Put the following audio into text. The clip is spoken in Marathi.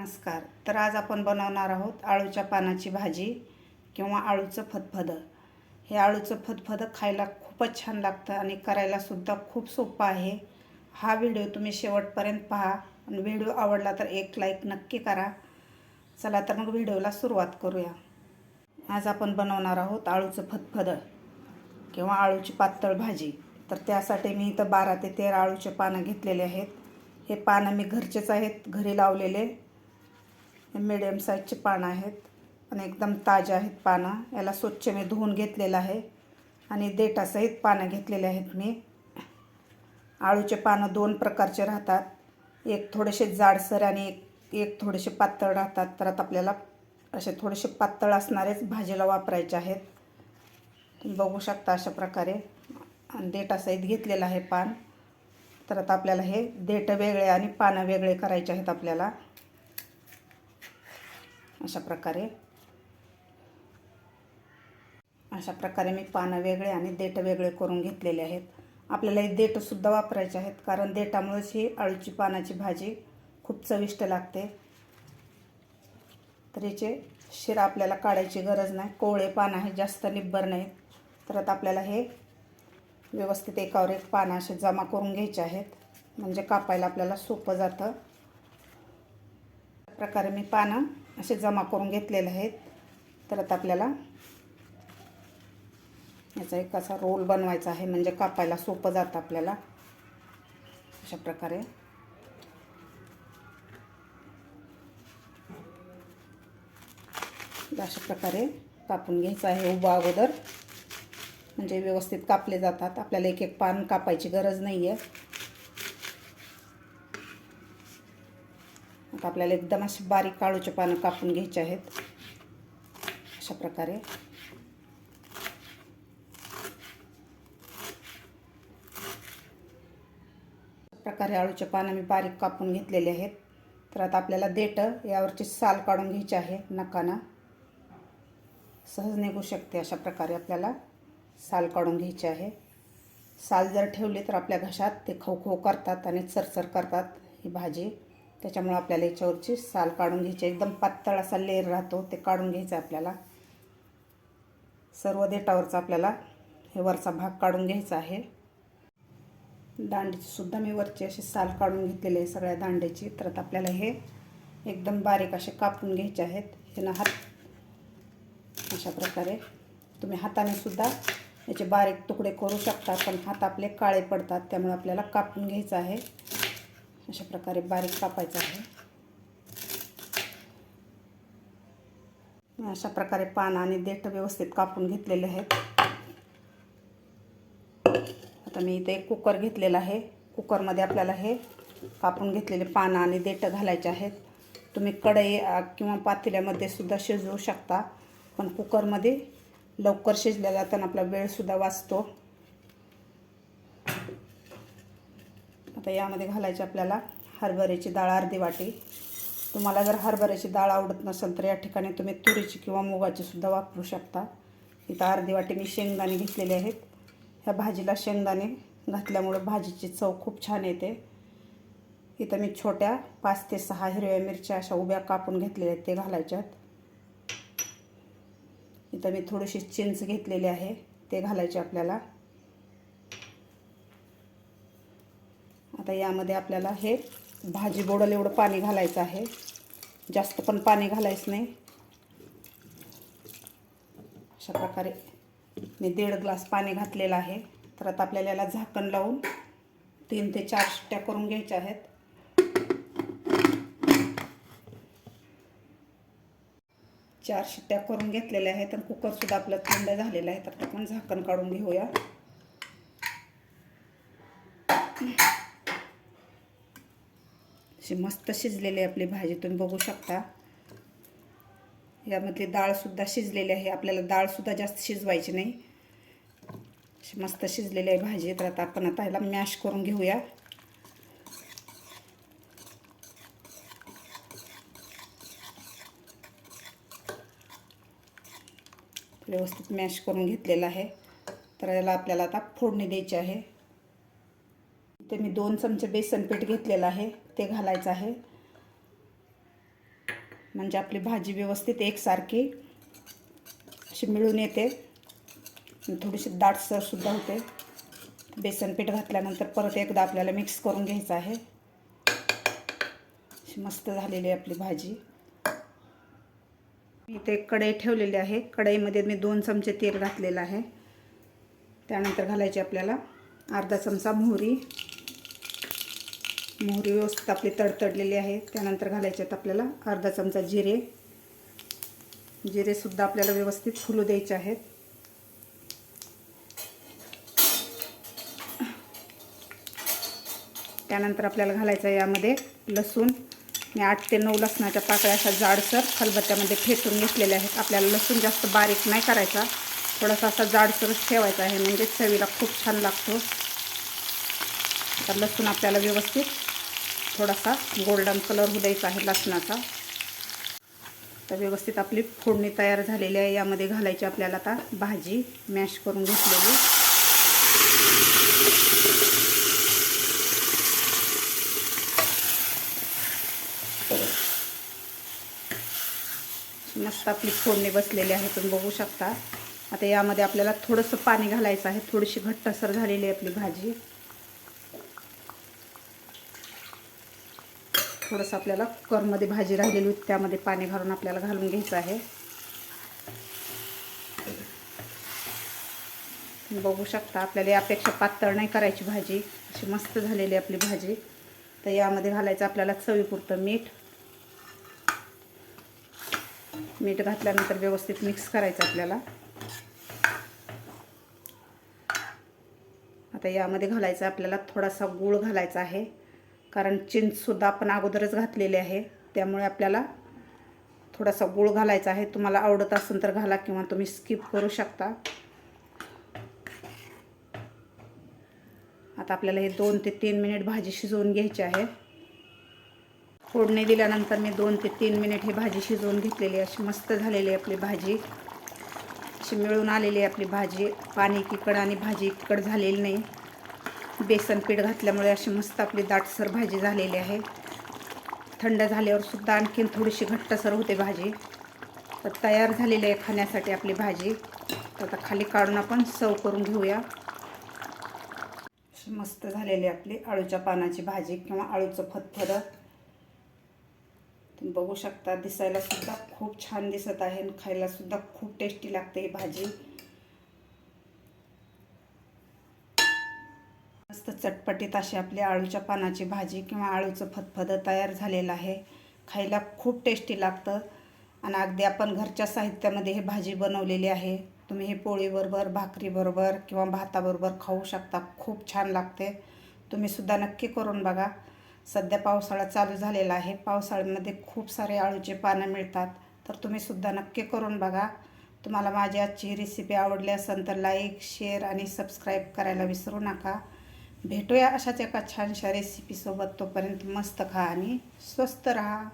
नमस्कार. तर आज आपण बनवणार आहोत आळूच्या पानाची भाजी किंवा आळूचं फदफदं हे आळूचं फदफदं खायला खूपच छान लागतं आणि करायलासुद्धा खूप सोपं आहे. हा व्हिडिओ तुम्ही शेवटपर्यंत पहा. आणि व्हिडिओ आवडला तर एक लाईक नक्की करा. चला तर मग व्हिडिओला सुरुवात करूया. आज आपण बनवणार आहोत आळूचं फदफदं किंवा आळूची पातळ भाजी. तर त्यासाठी मी इथं बारा ते तेरा आळूचे पानं घेतलेले आहेत. हे पानं मी घरचेच आहेत घरी लावलेले. मिडियम साईजचे पानं आहेत. आणि एकदम ताजे आहेत पानं. याला स्वच्छ मी धुवून घेतलेलं आहे. आणि देठासहित पानं घेतलेले आहेत मी. आळूचे पानं दोन प्रकारचे राहतात. एक थोडेसे जाडसर आणि एक एक थोडेसे पातळ राहतात. तर आता आपल्याला असे थोडेसे पातळ असणारेच भाजीला वापरायचे आहेत. तुम्ही बघू शकता अशा प्रकारे. आणि देठासहित घेतलेलं आहे पान. तर आता आपल्याला हे देठ वेगळे आणि पानं वेगळे करायचे आहेत आपल्याला. अशा प्रकारे. अशा प्रकारे मी पानं वेगळे आणि देठ वेगळे करून घेतलेले आहेत. आपल्याला हे देठसुद्धा वापरायचे आहेत कारण देठामुळेच ही अळूची पानाची भाजी खूप चविष्ट लागते. तर याचे शिरा आपल्याला काढायची गरज नाही. कोवळे पानं आहे जास्त निब्बर नाहीत. तर आता आपल्याला हे व्यवस्थित एकावर एक पानं असे जमा करून घ्यायचे आहेत. म्हणजे कापायला आपल्याला सोपं जातं. प्रकारे मी पानं असे जमा करून घेतलेले आहेत. तर आता आपल्याला याचा एक असा रोल बनवायचा आहे. म्हणजे कापायला सोपं जातं आपल्याला. अशा प्रकारे. अशा प्रकारे कापून घ्यायचं आहे उभा अगोदर. म्हणजे व्यवस्थित कापले जातात. आपल्याला एक एक पान कापायची गरज नाही आहे आता आपल्याला एकदम असे बारीक काळूचे पानं कापून घ्यायचे आहेत. अशा प्रकारे. प्रकारे आळूचे पानं मी बारीक कापून घेतलेले आहेत. तर आता आपल्याला देठं यावरची साल काढून घ्यायची आहे नकाना. सहज निघू शकते अशा प्रकारे आपल्याला साल काढून घ्यायची आहे. साल जर ठेवली तर आपल्या घशात ते खवखव करतात आणि चरचर करतात ही भाजी. त्याच्यामुळं आपल्याला याच्यावरची साल काढून घ्यायची. एकदम पातळ असा लेर राहतो ते काढून घ्यायचं आपल्याला. सर्व देठावरचा आपल्याला हे वरचा भाग काढून घ्यायचा आहे. दांडीची सुद्धा मी वरची अशी साल काढून घेतलेली आहे सगळ्या दांड्याची तर आता आपल्याला हे एकदम बारीक असे कापून घ्यायचे आहेत. हे ना हात अशा प्रकारे. तुम्ही हाताने सुद्धा याचे बारीक तुकडे करू शकता पण हात आपले काळे पडतात त्यामुळे आपल्याला कापून घ्यायचं आहे. अशा प्रकारे बारीक कापायचं आहे. अशा प्रकारे पान आणि देठ व्यवस्थित कापून घेतलेले आहेत. आता मी इथे एक कुकर घेतलेला आहे. कुकरमध्ये आपल्याला हे कापून घेतलेले पानं आणि देठ घालायचे आहेत. तुम्ही कढई किंवा पातेल्यामध्ये सुद्धा शिजवू शकता पण कुकरमध्ये लवकर शिजल्या जाताना आपला वेळसुद्धा वाचतो. आता यामध्ये घालायची आपल्याला हरभऱ्याची डाळ अर्धी वाटी. तुम्हाला जर हरभऱ्याची डाळ आवडत नसेल तर या ठिकाणी तुम्ही तुरीची किंवा मुगाची सुद्धा वापरू शकता. इथं अर्धी वाटी मी शेंगदाणे घेतलेले आहेत. ह्या भाजीला शेंगदाणे घातल्यामुळे भाजीची चव खूप छान येते. इथं मी छोट्या पाच ते सहा हिरव्या मिरच्या अशा उभ्या कापून घेतलेल्या आहेत ते घालायच्यात इथं मी थोडीशी चिंच घेतलेली आहे ते घालायचे आपल्याला. आता यामध्ये आपल्याला हे भाजी बोडल एवढं पाणी घालायचं आहे. जास्त पण पाणी घालायचं नाही. अशा प्रकारे मी दीड ग्लास पाणी घातलेलं आहे. तर आता आपल्याला याला झाकण लावून तीन ते चार शिट्ट्या करून घ्यायच्या आहेत. चार शिट्ट्या करून घेतलेल्या आहेत आणि कुकरसुद्धा आपलं थंड झालेलं आहे. तर आपण झाकण काढून घेऊया. अशी मस्त शिजलेली आहे आपली भाजी तुम्ही बघू शकता. यामधली डाळसुद्धा शिजलेली आहे. आपल्याला डाळसुद्धा जास्त शिजवायची नाही. अशी मस्त शिजलेली आहे भाजी. तर आता आपण आता ह्याला मॅश करून घेऊया. व्यवस्थित मॅश करून घेतलेला आहे. तर याला आपल्याला आता फोडणी द्यायची आहे. ते मी दोन चमचे बेसन पीठ घेतलेलं आहे ते घालायचं आहे. म्हणजे आपली भाजी व्यवस्थित एकसारखी अशी मिळून येते. थोडीशी दाटसरसुद्धा होते. बेसन पीठ घातल्यानंतर परत एकदा आपल्याला मिक्स करून घ्यायचं आहे. अशी मस्त झालेली आहे आपली भाजी. मी इथे एक कढई ठेवलेली आहे. कढईमध्ये मी दोन चमचे तेल घातलेलं आहे. त्यानंतर घालायची आपल्याला अर्धा चमचा मोहरी. मोहरी व्यवस्थित आपली तडतडलेली आहे त्यानंतर घालायचे आहेत आपल्याला अर्धा चमचा जिरे. जिरेसुद्धा आपल्याला व्यवस्थित फुलू द्यायचे आहेत. त्यानंतर आपल्याला घालायचं आहे यामध्ये लसूण. मी आठ ते नऊ लसणाच्या पाकळ्या अशा जाडसर खलबत्त्यामध्ये फेटून घेतलेल्या आहेत. आपल्याला लसूण जास्त बारीक नाही करायचा. थोडासा असा जाडसरच ठेवायचा आहे. म्हणजे चवीला खूप छान लागतो. तर लसूण आपल्याला व्यवस्थित थोडासा गोल्डन कलर होऊ द्यायचा आहे लसणाचा. तर व्यवस्थित आपली फोडणी तयार झालेली आहे. यामध्ये घालायची आपल्याला आता भाजी मॅश करून घेतलेली. मस्त आपली फोडणी बसलेली आहे तुम्ही बघू शकता. आता यामध्ये आपल्याला थोडंसं पाणी घालायचं आहे. थोडीशी घट्टसर झालेली आहे आपली भाजी. थोडंसं आपल्याला कुकरमध्ये भाजी राहिलेली होती त्यामध्ये पाणी घालून आपल्याला घालून घ्यायचं आहे. बघू शकता आपल्याला यापेक्षा पातळ नाही करायची भाजी. अशी मस्त झालेली आपली भाजी. तर यामध्ये घालायचं आपल्याला चवीपुरतं मीठ. मीठ घातल्यानंतर व्यवस्थित मिक्स करायचं आपल्याला. आता यामध्ये घालायचं आपल्याला थोडासा गूळ घालायचा आहे. कारण चिंचसुद्धा आपण अगोदरच घातलेली आहे. त्यामुळे आपल्याला थोडासा गूळ घालायचा आहे. तुम्हाला आवडत असेल तर घाला किंवा तुम्ही स्किप करू शकता. आता आपल्याला हे दोन ते तीन मिनिट भाजी शिजवून घ्यायची आहे. फोडणी दिल्यानंतर मी दोन ते तीन मिनिट ही भाजी शिजवून घेतलेली अशी मस्त झालेली आहे आपली भाजी. अशी मिळून आलेली आहे आपली भाजी. पाणी किकड आणि भाजी किकड झालेली नाही. बेसन पीठ घातल्यामुळे अशी मस्त आपली दाटसर भाजी झालेली आहे. थंड झाल्यावर सुद्धा आणखीन थोडीशी घट्टसर होते भाजी. तर तयार झालेली आहे खाण्यासाठी आपली भाजी. तर आता खाली काढून आपण सर्व करून घेऊया. अशी मस्त झालेली आपली आळूच्या पानाची भाजी किंवा आळूचं फतफदं तुम्ही बघू शकता दिसायला सुद्धा खूप छान दिसत आहे आणि खायला सुद्धा खूप टेस्टी लागते ही भाजी. मस्त चटपटीत अशी आपली आळूच्या पानाची भाजी किंवा आळूचं फतफदं तयार झालेलं आहे. खायला खूप टेस्टी लागतं. आणि अगदी आपण घरच्या साहित्यामध्ये हे भाजी बनवलेली आहे. तुम्ही हे पोळीबरोबर भाकरीबरोबर किंवा भाताबरोबर खाऊ शकता. खूप छान लागते. तुम्ही सुद्धा नक्की करून बघा. सध्या पावसाळा चालू झालेला आहे. पावसाळ्यामध्ये खूप सारे आळूचे पानं मिळतात. तर तुम्हीसुद्धा नक्की करून बघा. तुम्हाला माझी आजची ही रेसिपी आवडली असेल तर लाईक शेअर आणि सबस्क्राईब करायला विसरू नका. भेटूया अशाच एका छानशा रेसिपीसोबत तोपर्यंत मस्त खा आणि स्वस्त राहा.